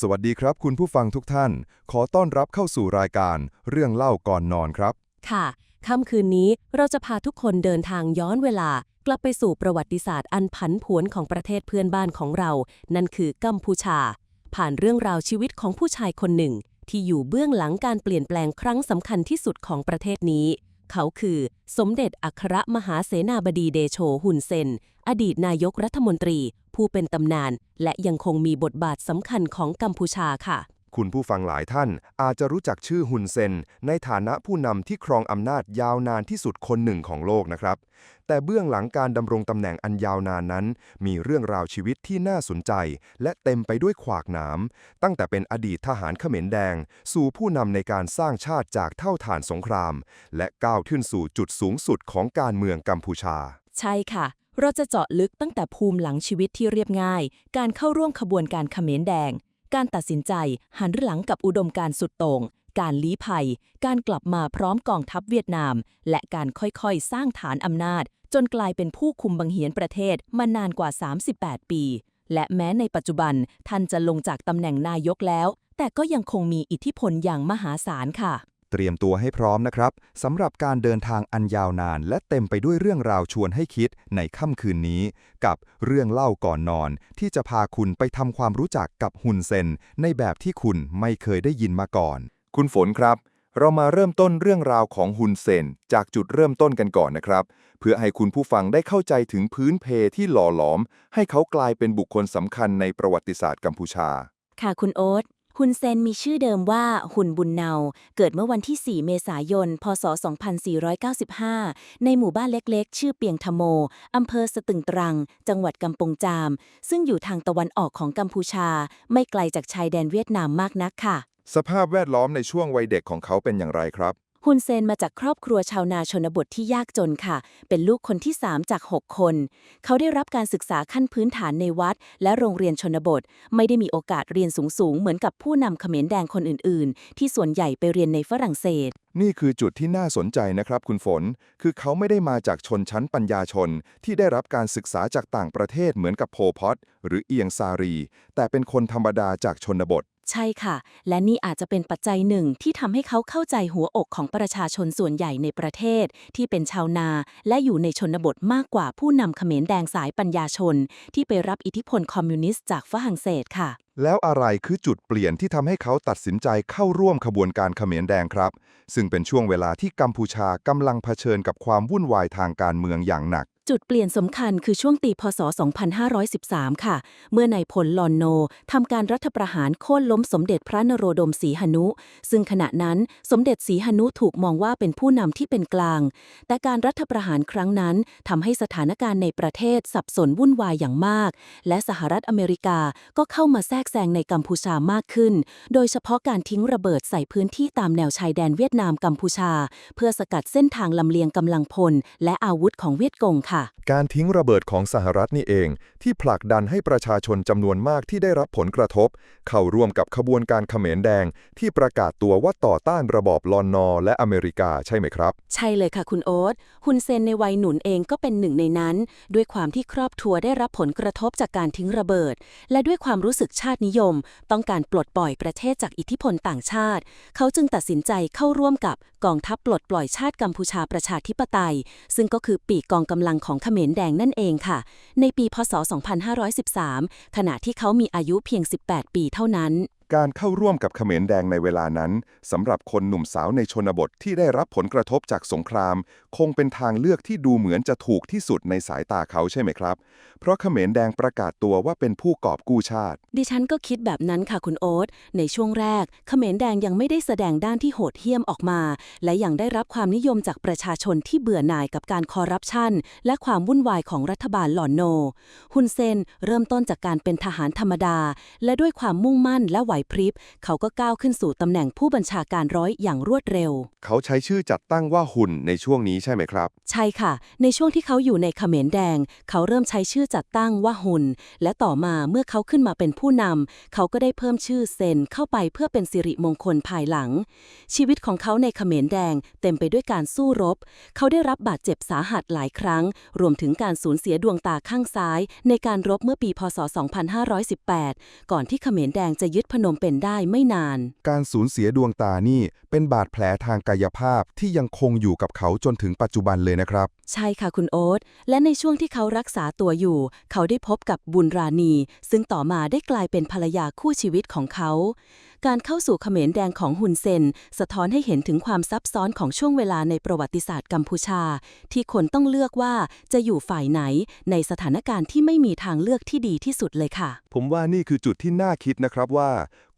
สวัสดีครับคุณผู้ฟังทุกท่าน ขอต้อนรับเข้าสู่รายการเรื่องเล่าก่อนนอนครับ ค่ะ ค่ำคืนนี้เราจะพาทุกคนเดินทางย้อนเวลา กลับไปสู่ประวัติศาสตร์อันผันผวนของประเทศเพื่อนบ้านของเรา นั่นคือกัมพูชา ผ่านเรื่องราวชีวิตของผู้ชายคนหนึ่ง ที่อยู่เบื้องหลังการเปลี่ยนแปลงครั้งสำคัญที่สุดของประเทศนี้ เขาคือ สมเด็จอัครมหาเสนาบดีเดโชหุนเซน อดีตนายกรัฐมนตรี ผู้เป็นตำนาน และยังคงมีบทบาทสำคัญของกัมพูชาค่ะ คุณผู้ฟังหลายท่านอาจจะรู้จักชื่อฮุนเซน ในฐานะผู้นำที่ครองอำนาจยาวนานที่สุดคนหนึ่งของโลกนะครับ แต่เบื้องหลังการดำรงตำแหน่งอันยาวนานนั้น มีเรื่องราวชีวิตที่น่าสนใจ และเต็มไปด้วยขวากหนาม ตั้งแต่เป็นอดีตทหารเขมรแดง สู่ผู้นำในการสร้างชาติจากเท่าฐานสงคราม และก้าวขึ้นสู่จุดสูงสุดของการเมืองกัมพูชา ใช่ค่ะเราจะเจาะลึกตั้งแต่ภูมิหลังชีวิตที่เรียบง่าย การเข้าร่วมขบวนการเขมรแดง การตัดสินใจหันหลังกับอุดมการณ์สุดโต่ง การลี้ภัย การกลับมาพร้อมกองทัพเวียดนาม และการค่อยๆ สร้างฐานอำนาจ จนกลายเป็นผู้คุมบังเหียนประเทศมานานกว่า 38 ปี และแม้ในปัจจุบันท่านจะลงจากตำแหน่งนายกแล้ว แต่ก็ยังคงมีอิทธิพลอย่างมหาศาลค่ะ เตรียมตัวให้พร้อมนะครับสำหรับการเดินทางอันยาวนาน และเต็มไปด้วยเรื่องราวชวนให้คิดในค่ำคืนนี้ กับเรื่องเล่าก่อนนอน ที่จะพาคุณไปทำความรู้จักกับฮุนเซน ในแบบที่คุณไม่เคยได้ยินมาก่อน คุณฝนครับ เรามาเริ่มต้นเรื่องราวของฮุนเซน จากจุดเริ่มต้นกันก่อนนะครับ เพื่อให้คุณผู้ฟังได้เข้าใจถึงพื้นเพที่หล่อหลอม ให้เขากลายเป็นบุคคลสำคัญในประวัติศาสตร์กัมพูชา ค่ะคุณโอ๊ต ฮุนเซนมีชื่อเดิมว่าหุนบุญเนา เกิดเมื่อวันที่ 4 เมษายน พศ 2495 ในหมู่บ้านเล็กๆ ชื่อเปียงทโม อำเภอสตึงตรัง จังหวัดกำปงจาม ซึ่งอยู่ทางตะวันออกของกัมพูชา ไม่ไกลจากชายแดนเวียดนามมากนักค่ะ สภาพแวดล้อมในช่วงวัยเด็กของเขาเป็นอย่างไรครับ ฮุนเซนมาจากครอบครัวชาวนาชนบทที่ยากจนค่ะ เป็นลูกคนที่ 3 จาก 6 คน เขาได้รับการศึกษาขั้นพื้นฐานในวัด และโรงเรียนชนบท ไม่ได้มีโอกาสเรียนสูงๆ เหมือนกับผู้นำเขมรแดงคนอื่นๆ ที่ส่วนใหญ่ไปเรียนในฝรั่งเศส นี่คือจุดที่น่าสนใจนะครับคุณฝน คือเขาไม่ได้มาจากชนชั้นปัญญาชน ที่ได้รับการศึกษาจากต่างประเทศเหมือนกับโพพอตหรือเอียงซารี แต่เป็นคนธรรมดาจากชนบท ใช่ค่ะ และนี่อาจจะเป็นปัจจัยหนึ่งที่ทำให้เขาเข้าใจหัวอกของประชาชนส่วนใหญ่ในประเทศ ที่เป็นชาวนา และอยู่ในชนบทมากกว่าผู้นำเขมรแดงสายปัญญาชน ที่ไปรับอิทธิพลคอมมิวนิสต์จากฝรั่งเศสค่ะ แล้วอะไรคือจุดเปลี่ยนที่ทำให้เขาตัดสินใจเข้าร่วมขบวนการเขมรแดงครับ ซึ่งเป็นช่วงเวลาที่กัมพูชากำลังเผชิญกับความวุ่นวายทางการเมืองอย่างหนัก จุดเปลี่ยนสำคัญคือช่วงตีพศ 2513 ค่ะ เมื่อนายพลลอนโนทำการรัฐประหารโค่นล้มสมเด็จพระนโรดมศรีหนุ ซึ่งขณะนั้นสมเด็จศรีหนุถูกมองว่าเป็นผู้นำที่เป็นกลาง แต่การรัฐประหารครั้งนั้นทำให้สถานการณ์ในประเทศสับสนวุ่นวายอย่างมาก และสหรัฐอเมริกาก็เข้ามาแทรกแซงในกัมพูชามากขึ้น โดยเฉพาะการทิ้งระเบิดใส่พื้นที่ตามแนวชายแดนเวียดนามกัมพูชา เพื่อสกัดเส้นทางลำเลียงกำลังพล และอาวุธของเวียดกงค่ะการทิ้งระเบิดของสหรัฐนี่เอง ที่ผลักดันให้ประชาชนจำนวนมากที่ได้รับผลกระทบ เข้าร่วมกับขบวนการเขมรแดง ที่ประกาศตัวว่าต่อต้านระบอบลอนนอ และอเมริกาใช่ไหมครับ ใช่เลยค่ะคุณโอ๊ตฮุนเซนในวัยหนุนเองก็เป็นหนึ่งในนั้น ด้วยความที่ครอบครัวได้รับผลกระทบจากการทิ้งระเบิด และด้วยความรู้สึกชาตินิยม ต้องการปลดปล่อยประเทศจากอิทธิพลต่างชาติ เขาจึงตัดสินใจเข้าร่วมกับกองทัพปลดปล่อยชาติกัมพูชาประชาธิปไตย ซึ่งก็คือปีกกองกำลังของเขมรแดงนั่นเองค่ะ ในปีพศ 2513 ขณะที่เขามีอายุเพียง 18 ปีเท่านั้น การเข้าร่วมกับเขมรแดงในเวลานั้นสำหรับคนหนุ่มสาวในชนบทที่ได้รับผลกระทบจากสงคราม คงเป็นทางเลือกที่ดูเหมือนจะถูกที่สุดในสายตาเขาใช่ไหมครับ เพราะเขมรแดงประกาศตัวว่าเป็นผู้กอบกู้ชาติ ดิฉันก็คิดแบบนั้นค่ะคุณโอ๊ตในช่วงแรก เขมรแดงยังไม่ได้แสดงด้านที่โหดเหี้ยมออกมา และยังได้รับความนิยมจากประชาชนที่เบื่อหน่ายกับการคอร์รัปชันและความวุ่นวายของรัฐบาลหลอนโน ฮุนเซนเริ่มต้นจากการเป็นทหารธรรมดา และด้วยความมุ่งมั่นและไหวพริบ เขาก็ก้าวขึ้นสู่ตำแหน่งผู้บัญชาการร้อยอย่างรวดเร็ว เขาใช้ชื่อจัดตั้งว่าหุ่นในช่วงนี้ใช่ไหมครับ ใช่ค่ะ ในช่วงที่เขาอยู่ในเขมรแดง เขาเริ่มใช้ชื่อจัดตั้งว่าหุนและต่อมาเมื่อเขาขึ้นมาเป็นผู้นำเขาก็ได้เพิ่มชื่อเซนเข้าไปเพื่อเป็นสิริมงคลภายหลัง ชีวิตของเขาในเขมรแดง เต็มไปด้วยการสู้รบ เขาได้รับบาดเจ็บสาหัสหลายครั้ง รวมถึงการสูญเสียดวงตาข้างซ้าย ในการรบเมื่อปีพศ 2518 ก่อนที่เขมรแดงจะยึดพนนมเปญได้ไม่นาน การสูญเสียดวงตานี่เป็นบาดแผลทางกายภาพที่ยังคงอยู่กับเขาจนถึงปัจจุบันเลยนะครับ ใช่ค่ะคุณโอ๊ตและในช่วงที่เขารักษาตัวอยู่ เขาได้พบกับบุญราณี ซึ่งต่อมาได้กลายเป็นภรรยาคู่ชีวิตของเขาการเข้าสู่เขมรแดงของฮุนเซน สะท้อนให้เห็นถึงความซับซ้อนของช่วงเวลาในประวัติศาสตร์กัมพูชา ที่คนต้องเลือกว่าจะอยู่ฝ่ายไหนในสถานการณ์ที่ไม่มีทางเลือกที่ดีที่สุดเลยค่ะ ผมว่านี่คือจุดที่น่าคิดนะครับว่า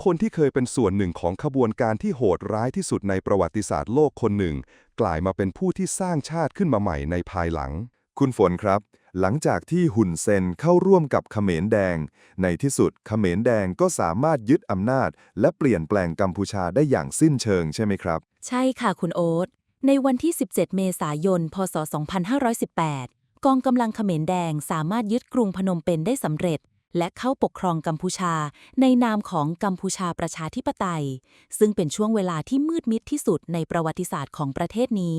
คนที่เคยเป็นส่วนหนึ่งของขบวนการที่โหดร้ายที่สุดในประวัติศาสตร์โลกคนหนึ่ง กลายมาเป็นผู้ที่สร้างชาติขึ้นมาใหม่ในภายหลัง คุณฝนครับ หลังจากที่หุนเซนเข้าร่วมกับเขมรแดง ในที่สุดเขมรแดงก็สามารถยึดอำนาจ และเปลี่ยนแปลงกัมพูชาได้อย่างสิ้นเชิงใช่ไหมครับ ใช่ค่ะคุณโอ๊ต ในวันที่ 17 เมษายน พศ 2518 กองกำลังเขมรแดงสามารถยึดกรุงพนมเปญได้สำเร็จ และเข้าปกครองกัมพูชา ในนามของกัมพูชาประชาธิปไตย ซึ่งเป็นช่วงเวลาที่มืดมิดที่สุดในประวัติศาสตร์ของประเทศนี้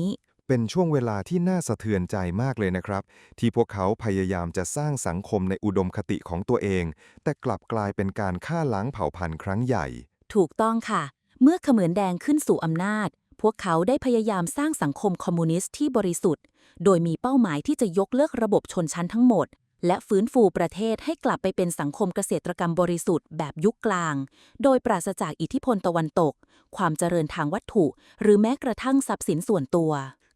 เป็นช่วงเวลาที่น่าสะเทือนใจมากเลยนะครับ ที่พวกเขาพยายามจะสร้างสังคมในอุดมคติของตัวเอง แต่กลับกลายเป็นการฆ่าล้างเผ่าพันธุ์ครั้งใหญ่ ถูกต้องค่ะ เมื่อเขมรแดงขึ้นสู่อำนาจ พวกเขาได้พยายามสร้างสังคมคอมมิวนิสต์ที่บริสุทธิ์ โดยมีเป้าหมายที่จะยกเลิกระบบชนชั้นทั้งหมด และฟื้นฟูประเทศให้กลับไปเป็นสังคมเกษตรกรรมบริสุทธิ์แบบยุคกลาง โดยปราศจากอิทธิพลตะวันตก ความเจริญทางวัตถุ หรือแม้กระทั่งทรัพย์สินส่วนตัว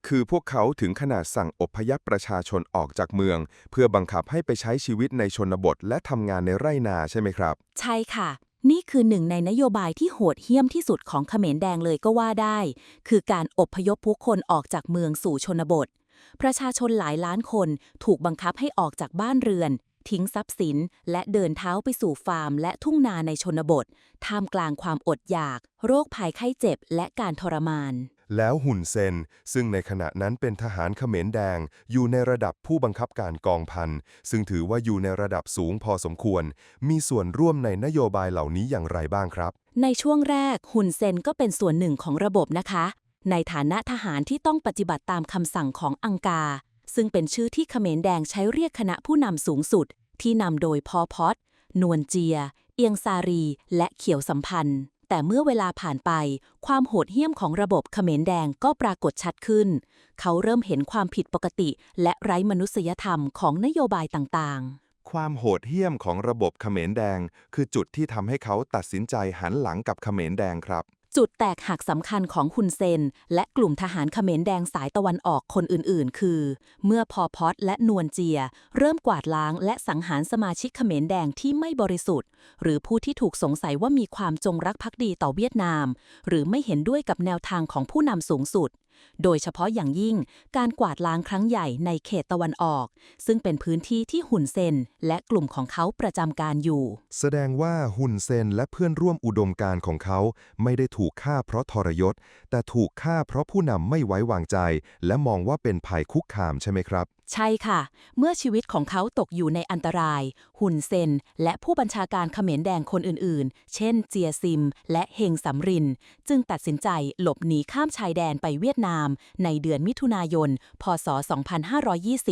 คือพวกเขาถึงขนาดสั่งอพยพประชาชนออกจากเมือง เพื่อบังคับให้ไปใช้ชีวิตในชนบทและทำงานในไร่นาใช่ไหมครับ ใช่ค่ะ นี่คือหนึ่งในนโยบายที่โหดเหี้ยมที่สุดของเขมรแดงเลยก็ว่าได้ คือการอพยพผู้คนออกจากเมืองสู่ชนบท ประชาชนหลายล้านคนถูกบังคับให้ออกจากบ้านเรือน ทิ้งทรัพย์สิน และเดินเท้าไปสู่ฟาร์ม และทุ่งนาในชนบท ท่ามกลางความอดอยาก โรคภัยไข้เจ็บ และการทรมาน แล้วหุ่นเซน ซึ่งในขณะนั้นเป็นทหารเขมรแดง อยู่ในระดับผู้บังคับการกองพัน ซึ่งถือว่าอยู่ในระดับสูงพอสมควร มีส่วนร่วมในนโยบายเหล่านี้อย่างไรบ้างครับ ในช่วงแรกหุ่นเซนก็เป็นส่วนหนึ่งของระบบนะคะ ในฐานะทหารที่ต้องปฏิบัติตามคำสั่งของอังกา ซึ่งเป็นชื่อที่เขมรแดงใช้เรียกคณะผู้นำสูงสุด ที่นำโดยพอพอตนวลเจีย เอียงซารี และเขียวสัมพันธ์ แต่เมื่อเวลาผ่านไป ความโหดเหี้ยมของระบบเขมรแดงก็ปรากฏชัดขึ้น เขาเริ่มเห็นความผิดปกติ และไร้มนุษยธรรมของนโยบายต่างๆความโหดเหี้ยมของระบบเขมรแดง คือจุดที่ทำให้เขาตัดสินใจหันหลังกับเขมรแดงครับ จุดแตกหักสำคัญของฮุนเซน และกลุ่มทหารเขมรแดงสายตะวันออกคนอื่นๆ คือ เมื่อพอพอตและนวลเจีย เริ่มกวาดล้างและสังหารสมาชิกเขมรแดงที่ไม่บริสุทธิ์ หรือผู้ที่ถูกสงสัยว่ามีความจงรักภักดีต่อเวียดนาม หรือไม่เห็นด้วยกับแนวทางของผู้นำสูงสุด โดยเฉพาะอย่างยิ่งการกวาดล้างครั้งใหญ่ในเขตตะวันออก ซึ่งเป็นพื้นที่ที่หุ่นเซนและกลุ่มของเขาประจำการอยู่ แสดงว่าหุ่นเซนและเพื่อนร่วมอุดมการของเขา ไม่ได้ถูกฆ่าเพราะทรยศ แต่ถูกฆ่าเพราะผู้นำไม่ไว้วางใจ และมองว่าเป็นภัยคุกคามใช่ไหมครับใช่ค่ะ เมื่อชีวิตของเขาตกอยู่ในอันตราย หุ่นเซน และผู้บัญชาการเขมรแดงคนอื่นๆ เช่น เจียซิม และเฮงสำริน จึงตัดสินใจหลบหนีข้ามชายแดนไปเวียดนาม ในเดือนมิถุนายน พศ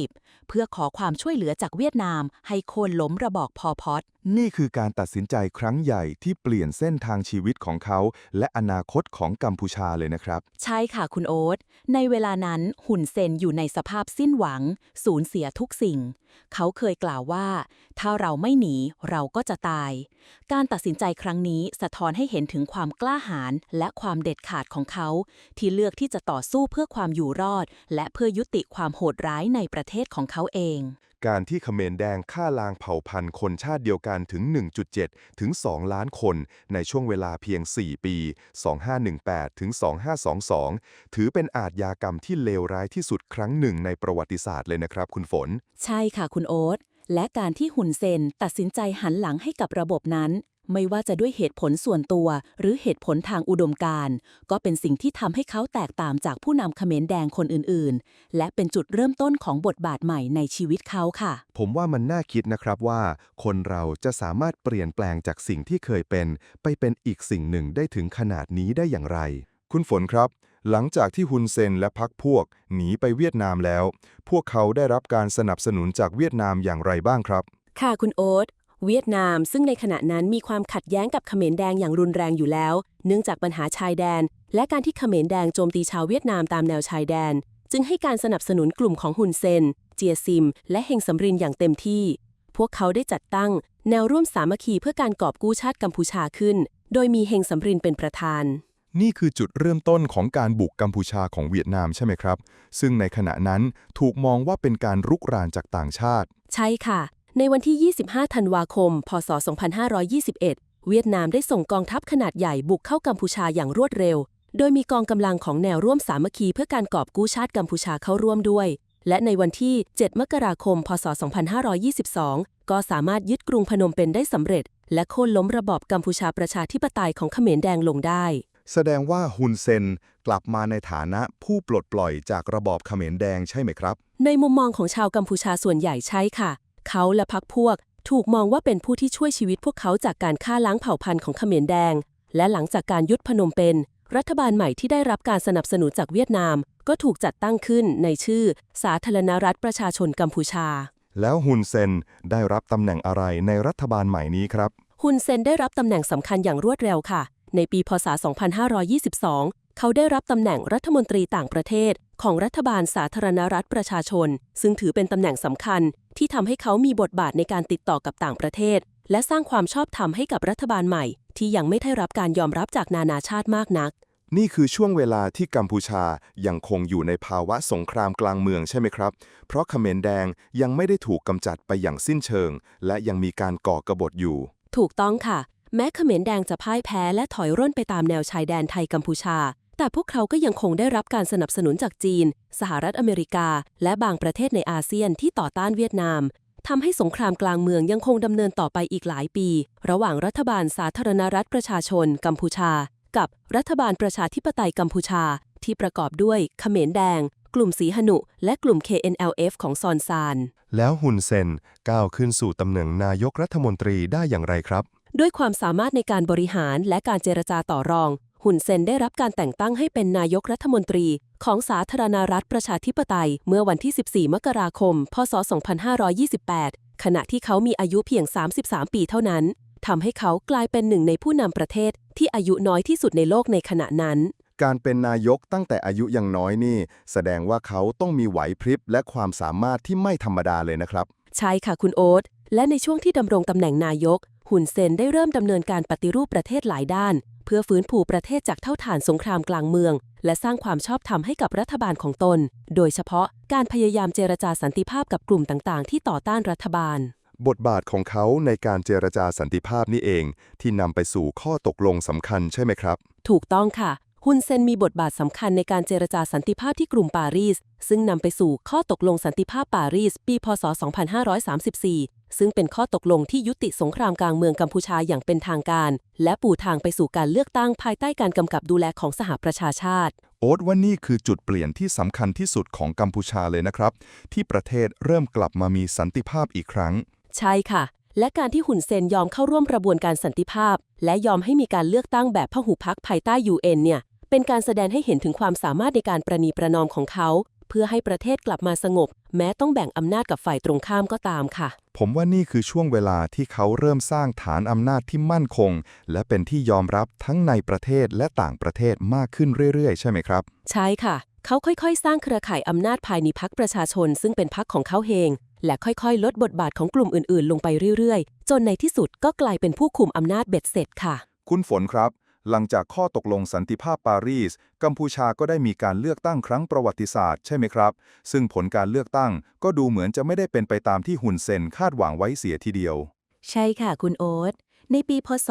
2520 เพื่อขอความช่วยเหลือจากเวียดนาม ให้โค่นล้มระบอบพอพอตนี่คือการตัดสินใจครั้งใหญ่ที่เปลี่ยนเส้นทางชีวิตของเขา และอนาคตของกัมพูชาเลยนะครับ ใช่ค่ะคุณโอ๊ตในเวลานั้นหุ่นเซนอยู่ในสภาพสิ้นหวังสูญเสียทุกสิ่ง เขาเคยกล่าวว่า ถ้าเราไม่หนีเราก็จะตายการตัดสินใจครั้งนี้สะท้อนให้เห็นถึงความกล้าหาญและความเด็ดขาดของเขา ที่เลือกที่จะต่อสู้เพื่อความอยู่รอด และเพื่อยุติความโหดร้ายในประเทศของเขาเอง การที่เขมรแดงฆ่าล้างเผ่าพันธุ์คนชาติเดียวกันถึง 1.7 ถึง 2 ล้านคน ในช่วงเวลาเพียง 4 ปี 2518 ถึง 2522 ถือเป็นอาทยากรรมที่เลวร้ายที่สุดครั้งหนึ่งในประวัติศาสตร์เลยนะครับคุณฝน ใช่ค่ะคุณโอ๊ต และการที่หุ่นเซนตัดสินใจหันหลังให้กับระบบนั้น ไม่ว่าจะด้วยเหตุผลส่วนตัว หรือเหตุผลทางอุดมการณ์ก็เป็นสิ่งที่ทำให้เขาแตกต่างจากผู้นำเขมรแดงคนอื่นๆ และเป็นจุดเริ่มต้นของบทบาทใหม่ในชีวิตเขาค่ะ ผมว่ามันน่าคิดนะครับว่า คนเราจะสามารถเปลี่ยนแปลงจากสิ่งที่เคยเป็น ไปเป็นอีกสิ่งหนึ่งได้ถึงขนาดนี้ได้อย่างไร คุณฝนครับ หลังจากที่ฮุนเซนและพักพวกหนีไปเวียดนามแล้ว พวกเขาได้รับการสนับสนุนจากเวียดนามอย่างไรบ้างครับ ค่ะคุณโอ๊ตเวียดนามซึ่งในขณะนั้นมีความขัดแย้งกับเขมรแดงอย่างรุนแรงอยู่แล้ว เนื่องจากปัญหาชายแดน และการที่เขมรแดงโจมตีชาวเวียดนามตามแนวชายแดน จึงให้การสนับสนุนกลุ่มของฮุนเซน เจียซิม และเฮงสำรินอย่างเต็มที่ พวกเขาได้จัดตั้ง แนวร่วมสามัคคีเพื่อการกอบกู้ชาติกัมพูชาขึ้น โดยมีเฮงสำรินเป็นประธาน นี่คือจุดเริ่มต้นของการบุกกัมพูชาของเวียดนามใช่ไหมครับ ซึ่งในขณะนั้นถูกมองว่าเป็นการรุกรานจากต่างชาติ ใช่ค่ะ ในวันที่ 25 ธันวาคม พศ 2521 เวียดนามได้ส่งกองทัพขนาดใหญ่บุกเข้ากัมพูชาอย่างรวดเร็ว โดยมีกองกำลังของแนวร่วมสามัคคีเพื่อการกอบกู้ชาติกัมพูชาเข้าร่วมด้วย และในวันที่ 7 มกราคม พศ 2522 ก็สามารถยึดกรุงพนมเปญได้สำเร็จ และโค่นล้มระบอบกัมพูชาประชาธิปไตยของเขมรแดงลงได้ แสดงว่าฮุนเซนกลับมาในฐานะผู้ปลดปล่อยจากระบอบเขมรแดงใช่ไหมครับ ในมุมมองของชาวกัมพูชาส่วนใหญ่ใช่ค่ะ เขาและพรรคพวก ถูกมองว่าเป็นผู้ที่ช่วยชีวิตพวกเขาจากการฆ่าล้างเผ่าพันธุ์ของเขมรแดง และหลังจากการยุดพนมเปญรัฐบาลใหม่ที่ได้รับการสนับสนุนจากเวียดนาม ก็ถูกจัดตั้งขึ้นในชื่อ สาธารณรัฐประชาชนกัมพูชา แล้วฮุนเซนได้รับตำแหน่งอะไรในรัฐบาลใหม่นี้ครับ ฮุนเซนได้รับตำแหน่งสำคัญอย่างรวดเร็วค่ะ ในปีพศ 2522 เขาได้รับตำแหน่งรัฐมนตรีต่างประเทศ ของรัฐบาลสาธารณรัฐประชาชน ซึ่งถือเป็นตำแหน่งสำคัญ ที่ทำให้เขามีบทบาทในการติดต่อกับต่างประเทศ และสร้างความชอบธรรมให้กับรัฐบาลใหม่ ที่ยังไม่ได้รับการยอมรับจากนานาชาติมากนัก นี่คือช่วงเวลาที่กัมพูชายังคงอยู่ในภาวะสงครามกลางเมืองใช่ไหมครับ เพราะเขมรแดงยังไม่ได้ถูกกำจัดไปอย่างสิ้นเชิง และยังมีการก่อกบฏอยู่ ถูกต้องค่ะ แม้เขมรแดงจะพ่ายแพ้และถอยร่นไปตามแนวชายแดนไทยกัมพูชา แต่พวกเขาก็ยังคงได้รับการสนับสนุนจากจีน สหรัฐอเมริกา และบางประเทศในอาเซียนที่ต่อต้านเวียดนามทำให้สงครามกลางเมืองยังคงดำเนินต่อไปอีกหลายปี ระหว่างรัฐบาลสาธารณรัฐประชาชน กัมพูชา กับรัฐบาลประชาธิปไตยกัมพูชา ที่ประกอบด้วยเขมรแดง กลุ่มสีหนุ และกลุ่ม KNLF ของซอนซาน แล้วฮุนเซนก้าวขึ้นสู่ตำแหน่งนายกรัฐมนตรีได้อย่างไรครับ ด้วยความสามารถในการบริหารและการเจรจาต่อรอง หุนเซนได้รับการแต่งตั้งให้เป็นนายกรัฐมนตรี ของสาธารณรัฐประชาธิปไตย เมื่อวันที่ 14 มกราคม พศ 2528 ขณะที่เขามีอายุเพียง 33 ปีเท่านั้นทำให้เขากลายเป็นหนึ่งในผู้นำประเทศที่อายุน้อยที่สุดในโลกในขณะนั้น การเป็นนายกตั้งแต่อายุยังน้อยนี่ แสดงว่าเขาต้องมีไหวพริบและความสามารถที่ไม่ธรรมดาเลยนะครับ ใช่ค่ะคุณโอ๊ต และในช่วงที่ดำรงตำแหน่งนายก หุนเซนได้เริ่มดำเนินการปฏิรูปประเทศหลายด้าน เพื่อฟื้นฟูประเทศจากเท่าฐานสงครามกลางเมือง และสร้างความชอบธรรมให้กับรัฐบาลของตน โดยเฉพาะการพยายามเจรจาสันติภาพกับกลุ่มต่างๆ ที่ต่อต้านรัฐบาล บทบาทของเขาในการเจรจาสันติภาพนี่เอง ที่นำไปสู่ข้อตกลงสำคัญใช่ไหมครับ ถูกต้องค่ะ ฮุนเซนมีบทบาทสำคัญในการเจรจาสันติภาพที่กรุงปารีส ซึ่งนำไปสู่ข้อตกลงสันติภาพปารีส ปี พศ 2534 ซึ่งเป็นข้อตกลงที่ยุติสงครามกลางเมืองกัมพูชาอย่างเป็นทางการ และปูทางไปสู่การเลือกตั้งภายใต้การกำกับดูแลของสหประชาชาติ โอ๊ตว่านี่คือจุดเปลี่ยนที่สำคัญที่สุดของกัมพูชาเลยนะครับ ที่ประเทศเริ่มกลับมามีสันติภาพอีกครั้ง ใช่ค่ะและการที่หุนเซนยอมเข้าร่วมกระบวนการสันติภาพ และยอมให้มีการเลือกตั้งแบบพหุพักภายใต้ UN เนี่ย เป็นการแสดงให้เห็นถึงความสามารถในการประนีประนอมของเขา เพื่อให้ประเทศกลับมาสงบ แม้ต้องแบ่งอำนาจกับฝ่ายตรงข้ามก็ตามค่ะ ผมว่านี่คือช่วงเวลาที่เขาเริ่มสร้างฐานอำนาจที่มั่นคง และเป็นที่ยอมรับทั้งในประเทศและต่างประเทศมากขึ้นเรื่อยๆ ใช่ไหมครับ ใช่ค่ะ เขาค่อยๆ สร้างเครือข่ายอำนาจภายในพักประชาชน ซึ่งเป็นพักของเขาเองและค่อยๆ ลดบทบาทของกลุ่มอื่นๆ ลงไปเรื่อยๆ จนในที่สุดก็กลายเป็นผู้คุมอำนาจเบ็ดเสร็จค่ะ คุณฝนครับ หลังจากข้อตกลงสันติภาพปารีส กัมพูชาก็ได้มีการเลือกตั้งครั้งประวัติศาสตร์ใช่ไหมครับ ซึ่งผลการเลือกตั้งก็ดูเหมือนจะไม่ได้เป็นไปตามที่หุนเซนคาดหวังไว้เสียทีเดียว ใช่ค่ะคุณโอ๊ต ในปีพศ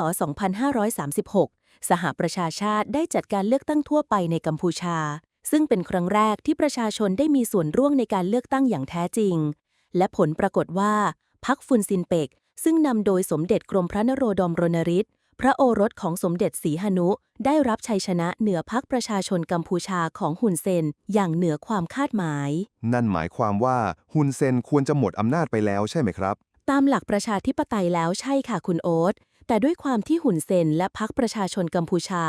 2536 สหประชาชาติได้จัดการเลือกตั้งทั่วไปในกัมพูชา ซึ่งเป็นครั้งแรกที่ประชาชนได้มีส่วนร่วมในการเลือกตั้งอย่างแท้จริง และผลปรากฏว่าพรรคฟุนซินเปกซึ่งนำโดยสมเด็จกรมพระนโรดมรณริศ พระโอรสของสมเด็จศรีหนุ ได้รับชัยชนะเหนือพรรคประชาชนกัมพูชาของฮุนเซนอย่างเหนือความคาดหมาย นั่นหมายความว่าฮุนเซนควรจะหมดอำนาจไปแล้วใช่ไหมครับ ตามหลักประชาธิปไตยแล้วใช่ค่ะคุณโอ๊ต แต่ด้วยความที่หุ่นเซนและพรรคประชาชนกัมพูชา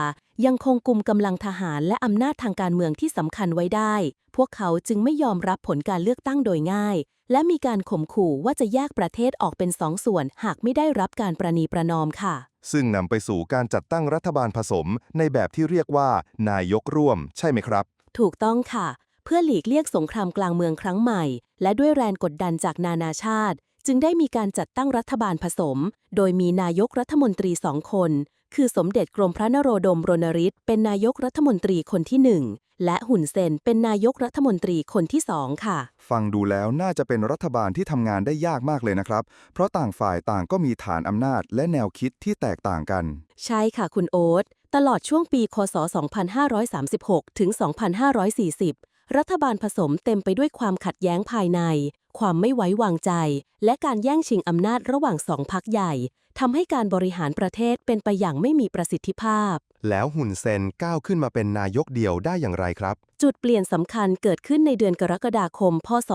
ยังคงกุมกำลังทหารและอำนาจทางการเมืองที่สำคัญไว้ได้ พวกเขาจึงไม่ยอมรับผลการเลือกตั้งโดยง่าย และมีการข่มขู่ว่าจะแยกประเทศออกเป็นสองส่วน หากไม่ได้รับการประนีประนอมค่ะ ซึ่งนำไปสู่การจัดตั้งรัฐบาลผสม ในแบบที่เรียกว่า นายกร่วม ใช่ไหมครับ ถูกต้องค่ะ เพื่อหลีกเลี่ยงสงครามกลางเมืองครั้งใหม่ และด้วยแรงกดดันจากนานาชาติ จึงได้มีการจัดตั้งรัฐบาลผสม โดยมีนายกรัฐมนตรีสองคน คือสมเด็จกรมพระนโรดมรณริศเป็นนายกรัฐมนตรีคนที่หนึ่งและหุ่นเซนเป็นนายกรัฐมนตรีคนที่สองค่ะ ฟังดูแล้วน่าจะเป็นรัฐบาลที่ทำงานได้ยากมากเลยนะครับ เพราะต่างฝ่ายต่างก็มีฐานอำนาจและแนวคิดที่แตกต่างกัน ใช่ค่ะคุณโอ๊ตตลอดช่วงปี คศ 2536 ถึง 2540 รัฐบาลผสมเต็มไปด้วยความขัดแย้งภายใน ความไม่ไว้วางใจ และการแย่งชิงอำนาจระหว่างสองพักใหญ่ทำให้การบริหารประเทศเป็นไปอย่างไม่มีประสิทธิภาพ แล้วหุ่นเซนก้าวขึ้นมาเป็นนายกเดียวได้อย่างไรครับ จุดเปลี่ยนสำคัญเกิดขึ้นในเดือนกรกฎาคม พศ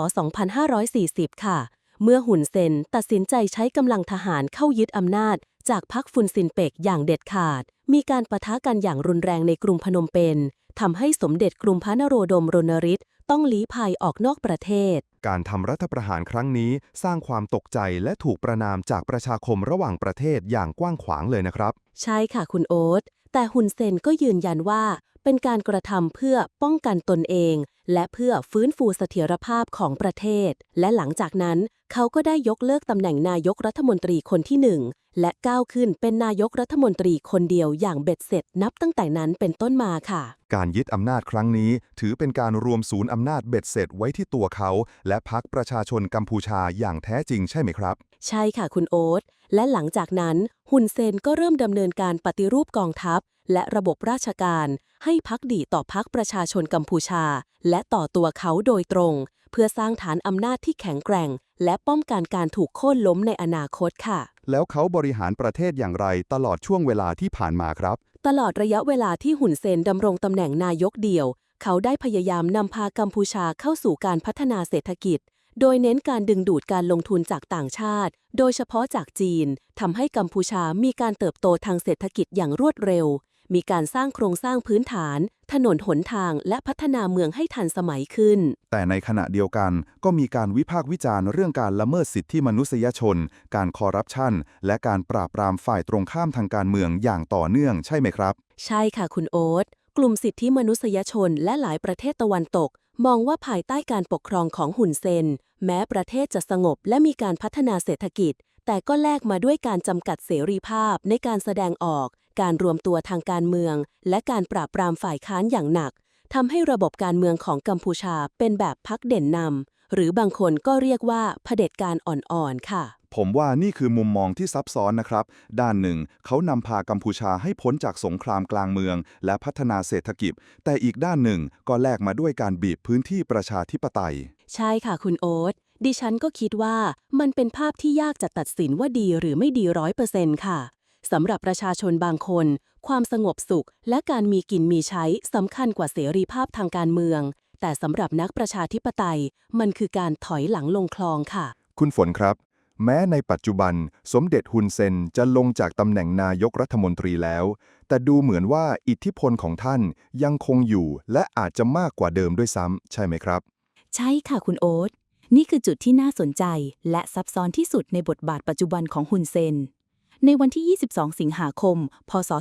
2540 ค่ะ เมื่อหุ่นเซนตัดสินใจใช้กำลังทหารเข้ายึดอำนาจ จากพรรคฟุนซินเปกอย่างเด็ดขาด มีการปะทะกันอย่างรุนแรงในกรุงพนมเปญทำให้สมเด็จกรุงพระนโรดมรณริศต้องลี้ภัยออกนอกประเทศ การทำรัฐประหารครั้งนี้สร้างความตกใจและถูกประนามจากประชาคมระหว่างประเทศอย่างกว้างขวางเลยนะครับ ใช่ค่ะคุณโอ๊ตแต่ฮุนเซนก็ยืนยันว่า เป็นการกระทำเพื่อป้องกันตนเอง และเพื่อฟื้นฟูเสถียรภาพของประเทศ และหลังจากนั้น เขาก็ได้ยกเลิกตำแหน่งนายกรัฐมนตรีคนที่หนึ่ง และก้าวขึ้นเป็นนายกรัฐมนตรีคนเดียวอย่างเบ็ดเสร็จนับตั้งแต่นั้นเป็นต้นมาค่ะ การยึดอำนาจครั้งนี้ ถือเป็นการรวมศูนย์อำนาจเบ็ดเสร็จไว้ที่ตัวเขา และพักประชาชนกัมพูชาอย่างแท้จริงใช่ไหมครับ ใช่ค่ะคุณโอ๊ตและหลังจากนั้น ฮุนเซนก็เริ่มดำเนินการปฏิรูปกองทัพ และระบบราชการ ให้พักดีต่อพักประชาชนกัมพูชา และต่อตัวเขาโดยตรง เพื่อสร้างฐานอำนาจที่แข็งแกร่ง และป้องกันการถูกโค่นล้มในอนาคตค่ะ แล้วเขาบริหารประเทศอย่างไรตลอดช่วงเวลาที่ผ่านมาครับ ตลอดระยะเวลาที่หุ่นเซนดำรงตำแหน่งนายกเดี่ยว เขาได้พยายามนำพากัมพูชาเข้าสู่การพัฒนาเศรษฐกิจโดยเน้นการดึงดูดการลงทุนจากต่างชาติ โดยเฉพาะจากจีน ทำให้กัมพูชามีการเติบโตทางเศรษฐกิจอย่างรวดเร็ว มีการสร้างโครงสร้างพื้นฐาน ถนนหนทางและพัฒนาเมืองให้ทันสมัยขึ้น แต่ในขณะเดียวกันก็มีการวิพากษ์วิจารณ์เรื่องการละเมิดสิทธิมนุษยชน การคอร์รัปชัน และการปราบปรามฝ่ายตรงข้ามทางการเมืองอย่างต่อเนื่องใช่ไหมครับ ใช่ค่ะคุณโอ๊ตกลุ่มสิทธิมนุษยชนและหลายประเทศตะวันตก มองว่าภายใต้การปกครองของหุ่นเซน แม้ประเทศจะสงบและมีการพัฒนาเศรษฐกิจ แต่ก็แลกมาด้วยการจำกัดเสรีภาพในการแสดงออก การรวมตัวทางการเมือง และการปราบปรามฝ่ายค้านอย่างหนักทำให้ระบบการเมืองของกัมพูชาเป็นแบบพักเด่นนำหรือบางคนก็เรียกว่าเผด็จการอ่อนๆค่ะ ผมว่านี่คือมุมมองที่ซับซ้อนนะครับ ด้านหนึ่ง เขานำพากัมพูชาให้พ้นจากสงครามกลางเมือง และพัฒนาเศรษฐกิจ แต่อีกด้านหนึ่งก็แลกมาด้วยการบีบพื้นที่ประชาธิปไตย ใช่ค่ะคุณโอ๊ตดิฉันก็คิดว่ามันเป็นภาพที่ยากจะตัดสินว่าดีหรือไม่ดีร้อยเปอร์เซ็นต์ค่ะ สำหรับประชาชนบางคน ความสงบสุขและการมีกินมีใช้สำคัญกว่าเสรีภาพทางการเมือง แต่สำหรับนักประชาธิปไตย มันคือการถอยหลังลงคลองค่ะ คุณฝนครับ แม้ในปัจจุบัน สมเด็จฮุนเซนจะลงจากตำแหน่งนายกรัฐมนตรีแล้ว แต่ดูเหมือนว่าอิทธิพลของท่านยังคงอยู่ และอาจจะมากกว่าเดิมด้วยซ้ำใช่ไหมครับ ใช่ค่ะคุณโอ๊ตนี่คือจุดที่น่าสนใจ และซับซ้อนที่สุดในบทบาทปัจจุบันของฮุนเซน ในวันที่ 22 สิงหาคม พศ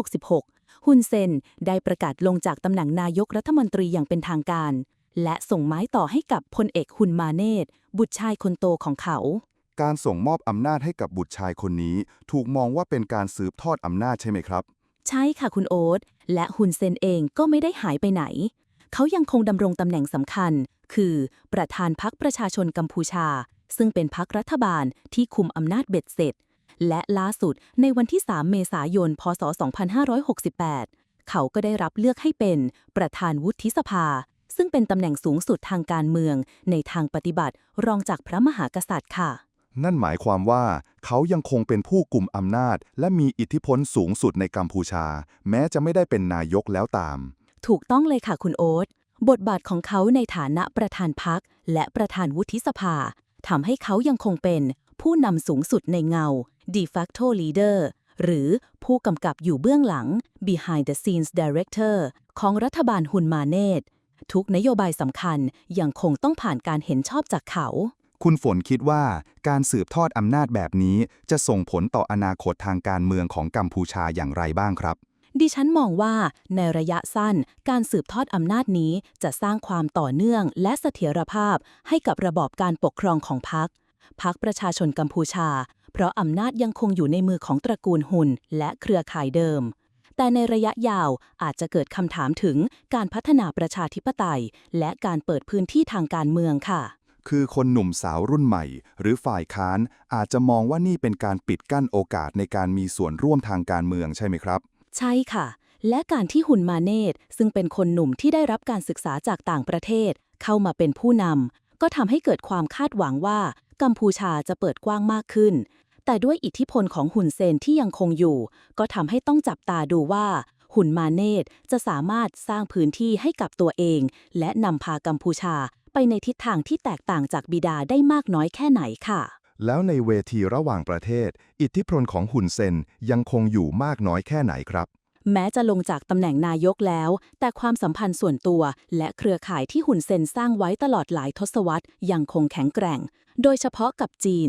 2566 ฮุนเซนได้ประกาศลงจากตำแหน่งนายกรัฐมนตรีอย่างเป็นทางการ และส่งไม้ต่อให้กับพลเอกฮุนมาเนตบุตรชายคนโตของเขา การส่งมอบอำนาจให้กับบุตรชายคนนี้ ถูกมองว่าเป็นการสืบทอดอำนาจใช่ไหมครับ ใช่ค่ะคุณโอ๊ตและฮุนเซนเองก็ไม่ได้หายไปไหน เขายังคงดำรงตำแหน่งสำคัญ คือประธานพักประชาชนกัมพูชา ซึ่งเป็นพักรัฐบาลที่คุมอำนาจเบ็ดเสร็จ และล่าสุดในวันที่ 3 เมษายน พศ 2568 เขาก็ได้รับเลือกให้เป็นประธานวุฒิสภา ซึ่งเป็นตำแหน่งสูงสุดทางการเมือง ในทางปฏิบัติรองจากพระมหากษัตริย์ค่ะ นั่นหมายความว่าเขายังคงเป็นผู้กลุ่มอำนาจ และมีอิทธิพลสูงสุดในกัมพูชา แม้จะไม่ได้เป็นนายกแล้วตาม ถูกต้องเลยค่ะคุณโอ๊ตบทบาทของเขาในฐานะประธานพักและประธานวุฒิสภาทำให้เขายังคงเป็น ผู้นำสูงสุดในเงา de facto leader หรือผู้กำกับอยู่เบื้องหลัง behind the scenes director ของรัฐบาลฮุนมาเนตทุกนโยบายสำคัญยังคงต้องผ่านการเห็นชอบจากเขา คุณฝนคิดว่าการสืบทอดอำนาจแบบนี้จะส่งผลต่ออนาคตทางการเมืองของกัมพูชาอย่างไรบ้างครับ ดิฉันมองว่าในระยะสั้นการสืบทอดอำนาจนี้จะสร้างความต่อเนื่องและเสถียรภาพให้กับระบอบการปกครองของพรรค พรรคประชาชนกัมพูชา เพราะอำนาจยังคงอยู่ในมือของตระกูลหุนและเครือข่ายเดิม แต่ในระยะยาวอาจจะเกิดคำถามถึงการพัฒนาประชาธิปไตย และการเปิดพื้นที่ทางการเมืองค่ะ คือคนหนุ่มสาวรุ่นใหม่ หรือฝ่ายค้านอาจจะมองว่านี่เป็นการปิดกั้นโอกาสในการมีส่วนร่วมทางการเมืองใช่ไหมครับ ใช่ค่ะ และการที่หุนมาเนตซึ่งเป็นคนหนุ่มที่ได้รับการศึกษาจากต่างประเทศ เข้ามาเป็นผู้นำ ก็ทำให้เกิดความคาดหวังว่ากัมพูชาจะเปิดกว้างมากขึ้น แต่ด้วยอิทธิพลของหุ่นเซนที่ยังคงอยู่ ก็ทำให้ต้องจับตาดูว่า หุ่นมาเนตจะสามารถสร้างพื้นที่ให้กับตัวเอง และนำพากัมพูชาไปในทิศทางที่แตกต่างจากบิดาได้มากน้อยแค่ไหนค่ะ แล้วในเวทีระหว่างประเทศ อิทธิพลของหุ่นเซนยังคงอยู่มากน้อยแค่ไหนครับ แม้จะลงจากตำแหน่งนายกแล้ว แต่ความสัมพันธ์ส่วนตัวและเครือข่ายที่หุนเซนสร้างไว้ตลอดหลายทศวรรษยังคงแข็งแกร่ง โดยเฉพาะกับจีน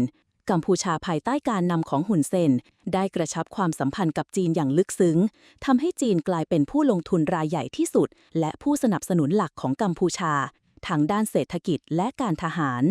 กัมพูชาภายใต้การนำของหุนเซน ได้กระชับความสัมพันธ์กับจีนอย่างลึกซึ้งทำให้จีนกลายเป็นผู้ลงทุนรายใหญ่ที่สุด และผู้สนับสนุนหลักของกัมพูชาทั้งด้านเศรษฐกิจและการทหาร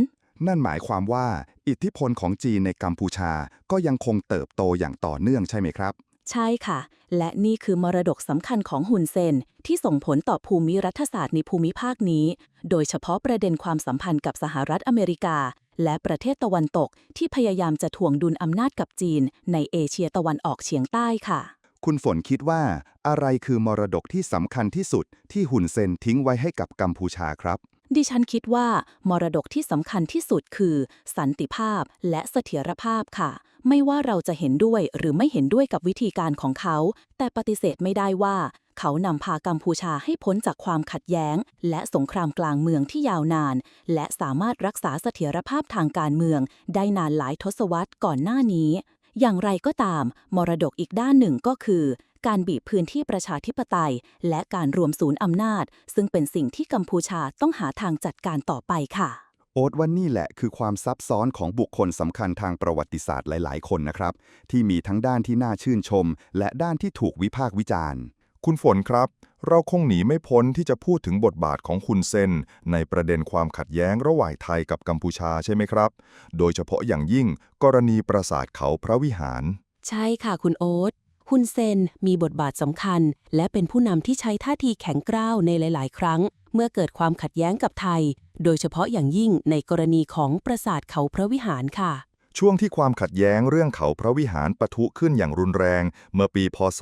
นั่นหมายความว่า อิทธิพลของจีนในกัมพูชาก็ยังคงเติบโตอย่างต่อเนื่องใช่ไหมครับ ใช่ค่ะ และนี่คือมรดกสำคัญของฮุนเซนที่ส่งผลต่อภูมิรัฐศาสตร์ในภูมิภาคนี้ โดยเฉพาะประเด็นความสัมพันธ์กับสหรัฐอเมริกา และประเทศตะวันตกที่พยายามจะถ่วงดุลอำนาจกับจีนในเอเชียตะวันออกเฉียงใต้ค่ะ คุณฝนคิดว่าอะไรคือมรดกที่สำคัญที่สุดที่หุนเซนทิ้งไว้ให้กับกัมพูชาครับ ดิฉันคิดว่ามรดกที่สำคัญที่สุดคือ สันติภาพและเสถียรภาพค่ะ ไม่ว่าเราจะเห็นด้วยหรือไม่เห็นด้วยกับวิธีการของเขา แต่ปฏิเสธไม่ได้ว่า เขานำพากัมพูชาให้พ้นจากความขัดแย้ง และสงครามกลางเมืองที่ยาวนาน และสามารถรักษาเสถียรภาพทางการเมือง ได้นานหลายทศวรรษก่อนหน้านี้ อย่างไรก็ตาม มรดกอีกด้านหนึ่งก็คือ การบีบพื้นที่ประชาธิปไตย และการรวมศูนย์อำนาจ ซึ่งเป็นสิ่งที่กัมพูชาต้องหาทางจัดการต่อไปค่ะ โอ๊ตว่านี่แหละคือความซับซ้อนของบุคคลสำคัญทางประวัติศาสตร์หลาย ๆ คนนะครับ ที่มีทั้งด้านที่น่าชื่นชม และด้านที่ถูกวิพากษ์วิจารณ์ คุณฝนครับ เราคงหนีไม่พ้นที่จะพูดถึงบทบาทของคุณเซน ในประเด็นความขัดแย้งระหว่างไทยกับกัมพูชาใช่ไหมครับ โดยเฉพาะอย่างยิ่งกรณีปราสาทเขาพระวิหาร ใช่ค่ะคุณโอ๊ตฮุนเซนมีบทบาทสำคัญ และเป็นผู้นำที่ใช้ท่าทีแข็งกร้าวในหลาย ๆ ครั้ง เมื่อเกิดความขัดแย้งกับไทย โดยเฉพาะอย่างยิ่งในกรณีของปราสาทเขาพระวิหารค่ะ ช่วงที่ความขัดแย้งเรื่องเขาพระวิหารปะทุขึ้นอย่างรุนแรง เมื่อปีพศ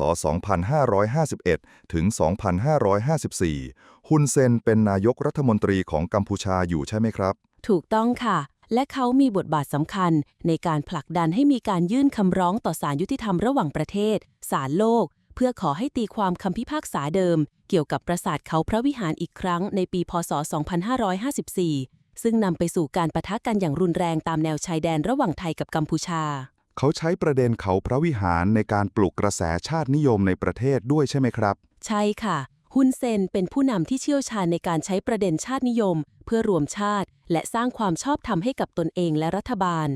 2551 ถึง 2554 ฮุนเซนเป็นนายกรัฐมนตรีของกัมพูชาอยู่ใช่ไหมครับ ถูกต้องค่ะ และเขามีบทบาทสำคัญ ในการผลักดันให้มีการยื่นคำร้องต่อศาลยุติธรรมระหว่างประเทศ ศาลโลก เพื่อขอให้ตีความคำพิพากษาเดิม เกี่ยวกับปราสาทเขาพระวิหารอีกครั้งในปีพศ 2554 ซึ่งนำไปสู่การปะทะกันอย่างรุนแรงตามแนวชายแดนระหว่างไทยกับกัมพูชา เขาใช้ประเด็นเขาพระวิหารในการปลุกกระแสชาตินิยมในประเทศด้วยใช่ไหมครับ ใช่ค่ะฮุนเซนเป็นผู้นำที่เชี่ยวชาญในการใช้ประเด็นชาตินิยม เพื่อรวมชาติ และสร้างความชอบธรรมให้กับตนเองและรัฐบาล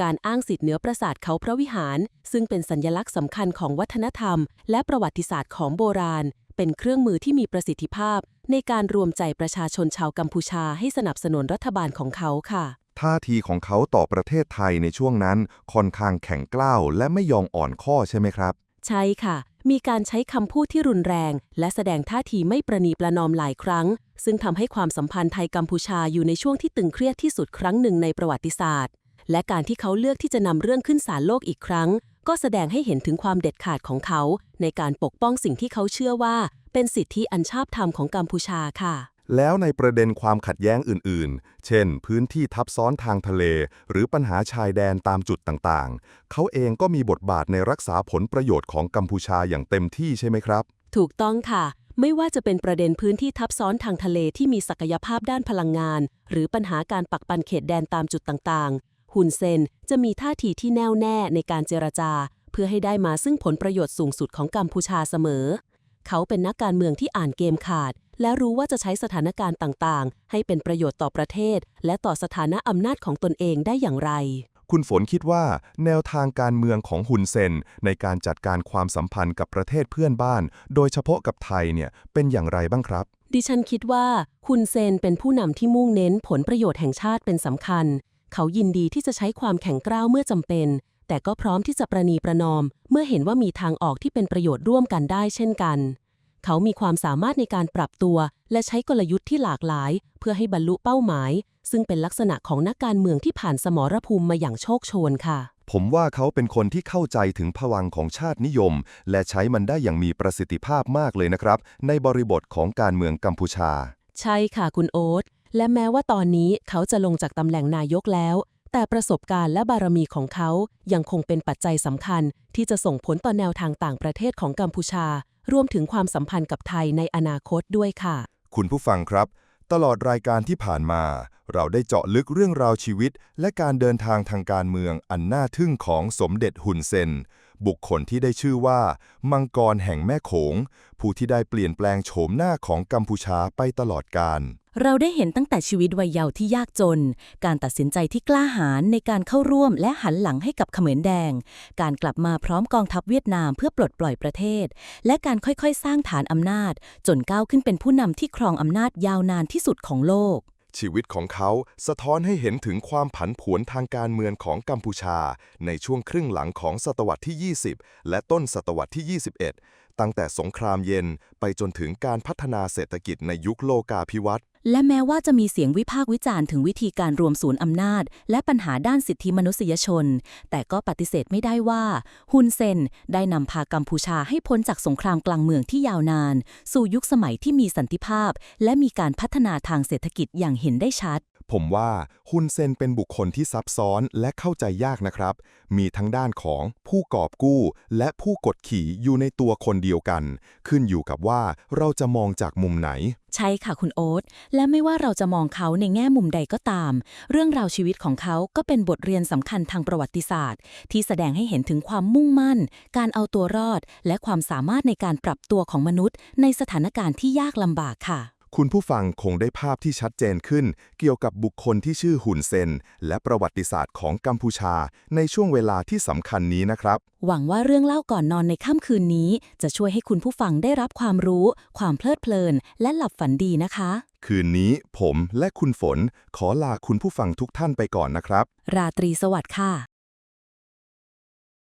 การอ้างสิทธิเหนือปราสาทเขาพระวิหาร ซึ่งเป็นสัญลักษณ์สำคัญของวัฒนธรรม และประวัติศาสตร์ของโบราณ เป็นเครื่องมือที่มีประสิทธิภาพ ในการรวมใจประชาชนชาวกัมพูชาให้สนับสนุนรัฐบาลของเขาค่ะ ท่าทีของเขาต่อประเทศไทยในช่วงนั้นค่อนข้างแข็งกล้าว และไม่ยอมอ่อนข้อใช่ไหมครับ ใช่ค่ะ มีการใช้คำพูดที่รุนแรง และแสดงท่าทีไม่ประนีประนอมหลายครั้ง ซึ่งทำให้ความสัมพันธ์ไทยกัมพูชาอยู่ในช่วงที่ตึงเครียดที่สุดครั้งหนึ่งในประวัติศาสตร์และการที่เขาเลือกที่จะนำเรื่องขึ้นศาลโลกอีกครั้ง ก็แสดงให้เห็นถึงความเด็ดขาดของเขา ในการปกป้องสิ่งที่เขาเชื่อว่า เป็นสิทธิอันชอบธรรมของกัมพูชาค่ะ แล้วในประเด็นความขัดแย้งอื่น ๆ เช่น พื้นที่ทับซ้อนทางทะเล หรือปัญหาชายแดนตามจุดต่าง ๆ เขาเองก็มีบทบาทในรักษาผลประโยชน์ของกัมพูชาอย่างเต็มที่ใช่ไหมครับ ถูกต้องค่ะไม่ว่าจะเป็นประเด็นพื้นที่ทับซ้อนทางทะเลที่มีศักยภาพด้านพลังงาน หรือปัญหาการปักปันเขตแดนตามจุดต่างๆ ฮุนเซนจะมีท่าทีที่แน่วแน่ในการเจรจา เพื่อให้ได้มาซึ่งผลประโยชน์สูงสุดของกัมพูชาเสมอ เขาเป็นนักการเมืองที่อ่านเกมขาด และรู้ว่าจะใช้สถานการณ์ต่างๆ ให้เป็นประโยชน์ต่อประเทศ และต่อสถานะอำนาจของตนเองได้อย่างไร คุณฝนคิดว่า แนวทางการเมืองของฮุนเซนในการจัดการความสัมพันธ์กับประเทศเพื่อนบ้าน โดยเฉพาะกับไทยเนี่ยเป็นอย่างไรบ้างครับดิฉันคิดว่าฮุนเซนเป็นผู้นำที่มุ่งเน้นผลประโยชน์แห่งชาติเป็นสำคัญ เขายินดีที่จะใช้ความแข็งกร้าวเมื่อจำเป็น แต่ก็พร้อมที่จะประนีประนอม เมื่อเห็นว่ามีทางออกที่เป็นประโยชน์ร่วมกันได้เช่นกัน เขามีความสามารถในการปรับตัว และใช้กลยุทธ์ที่หลากหลาย เพื่อให้บรรลุเป้าหมาย ซึ่งเป็นลักษณะของนักการเมืองที่ผ่านสมรภูมิมาอย่างโชคโชนค่ะ ผมว่าเขาเป็นคนที่เข้าใจถึงพลังของชาตินิยม และใช้มันได้อย่างมีประสิทธิภาพมากเลยนะครับ ในบริบทของการเมืองกัมพูชา ใช่ค่ะคุณโอ๊ต และแม้ว่าตอนนี้เขาจะลงจากตำแหน่งนายกแล้ว แต่ประสบการณ์และบารมีของเขายังคงเป็นปัจจัยสำคัญ ที่จะส่งผลต่อแนวทางต่างประเทศของกัมพูชา รวมถึงความสัมพันธ์กับไทยในอนาคตด้วยค่ะ คุณผู้ฟังครับ ตลอดรายการที่ผ่านมา เราได้เจาะลึกเรื่องราวชีวิต และการเดินทางทางการเมืองอันน่าทึ่งของสมเด็จฮุนเซนบุคคลที่ได้ชื่อว่า มังกรแห่งแม่โขง ผู้ที่ได้เปลี่ยนแปลงโฉมหน้าของกัมพูชาไปตลอดกาล เราได้เห็นตั้งแต่ชีวิตวัยเยาว์ที่ยากจน การตัดสินใจที่กล้าหาญในการเข้าร่วมและหันหลังให้กับเขมรแดง การกลับมาพร้อมกองทัพเวียดนามเพื่อปลดปล่อยประเทศ และการค่อยๆ สร้างฐานอำนาจ จนก้าวขึ้นเป็นผู้นำที่ครองอำนาจยาวนานที่สุดของโลก ชีวิตของเขาสะท้อนให้เห็นถึงความผันผวนทางการเมืองของกัมพูชา ในช่วงครึ่งหลังของศตวรรษที่ 20 และต้นศตวรรษที่ 21 ตั้งแต่สงครามเย็นไปจนถึงการพัฒนาเศรษฐกิจในยุคโลกาภิวัตน์ และแม้ว่าจะมีเสียงวิพากษ์วิจารณ์ถึงวิธีการรวมศูนย์อำนาจ และปัญหาด้านสิทธิมนุษยชน แต่ก็ปฏิเสธไม่ได้ว่าฮุนเซนได้นำพากัมพูชาให้พ้นจากสงครามกลางเมืองที่ยาวนาน สู่ยุคสมัยที่มีสันติภาพ และมีการพัฒนาทางเศรษฐกิจอย่างเห็นได้ชัด ผมว่าฮุนเซนเป็นบุคคลที่ซับซ้อนและเข้าใจยากนะครับ มีทั้งด้านของผู้กอบกู้ และผู้กดขี่อยู่ในตัวคนเดียวกัน ขึ้นอยู่กับว่าเราจะมองจากมุมไหน ใช่ค่ะคุณโอ๊ตและไม่ว่าเราจะมองเขาในแง่มุมใดก็ตาม เรื่องราวชีวิตของเขาก็เป็นบทเรียนสำคัญทางประวัติศาสตร์ ที่แสดงให้เห็นถึงความมุ่งมั่น การเอาตัวรอด และความสามารถในการปรับตัวของมนุษย์ ในสถานการณ์ที่ยากลำบากค่ะ คุณผู้ฟังคงได้ภาพที่ชัดเจนขึ้น เกี่ยวกับบุคคลที่ชื่อหุนเซน และประวัติศาสตร์ของกัมพูชา ในช่วงเวลาที่สำคัญนี้นะครับ หวังว่าเรื่องเล่าก่อนนอนในค่ำคืนนี้ จะช่วยให้คุณผู้ฟังได้รับความรู้ ความเพลิดเพลิน และหลับฝันดีนะคะ คืนนี้ผมและคุณฝน ขอลาคุณผู้ฟังทุกท่านไปก่อนนะครับ ราตรีสวัสดิ์ค่ะ